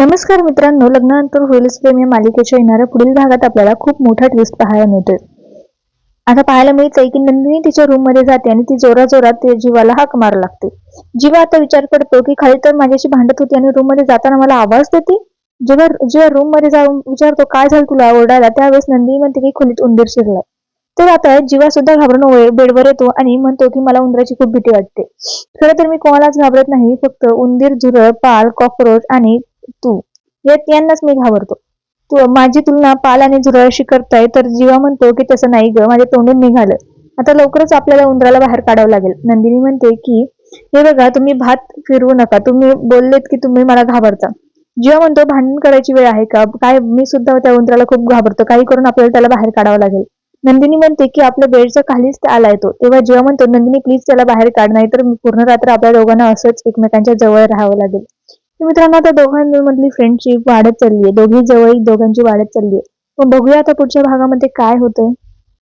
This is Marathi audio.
नमस्कार मित्रांनो लग्नानंतर होईलच प्रेम या मालिकेच्या येणाऱ्या पुढील भागात आपल्याला खूप मोठा ट्विस्ट पाहायला मिळतोय. आता पाहायला मिळतंय की नंदिनी तिच्या रूममध्ये जाते आणि ती जोरा जोरात जीवाला हाक मार लागते. जीवा आता विचार करतो की खाली तर माझ्याशी भांडत होती आणि रूममध्ये जाताना मला आवाज देते? जेव्हा जेव्हा रूममध्ये जाऊन विचारतो काय झालं तुला ओरडायला? त्यावेळेस नंदिनी म्हणते की खोलीत उंदीर शिरलाय. तर आता जीवा सुद्धा घाबरून बेडवर येतो आणि म्हणतो की मला उंदराची खूप भीती वाटते. खरं तर मी कोणालाच घाबरत नाही फक्त उंदीर झुरळ पाल कॉक्रोच आणि तू. या यांनाच मी घाबरतो. तू माझी तुलना पाल आणि झुरळाशी करताय तर जीवा म्हणतो की तसं नाही ग माझ्या तोंडून निघालं. आता लवकरच आपल्याला उंदराला बाहेर काढावं लागेल. नंदिनी म्हणते की हे बघा तुम्ही भात फिरवू नका. तुम्ही बोललेत की तुम्ही मला घाबरता. जीवा म्हणतो भांडण करायची वेळ आहे का? काय मी सुद्धा त्या उंदराला खूप घाबरतो. काही करून आपल्याला त्याला बाहेर काढावं लागेल. नंदिनी म्हणते की आपल्या बेडच्या खालीच ते आलाय तो. तेव्हा जेव्हा म्हणतो नंदिनी प्लीज त्याला बाहेर काढ नाही तर पूर्ण रात्र आपल्या दोघांना असंच एकमेकांच्या जवळ राहावं लागेल. मित्रांनो आता दोघांमधली फ्रेंडशिप वाढत चालली आहे. दोघी जवळ दोघांची वाढत चालली आहे. पण बघूया आता पुढच्या भागामध्ये काय होतंय.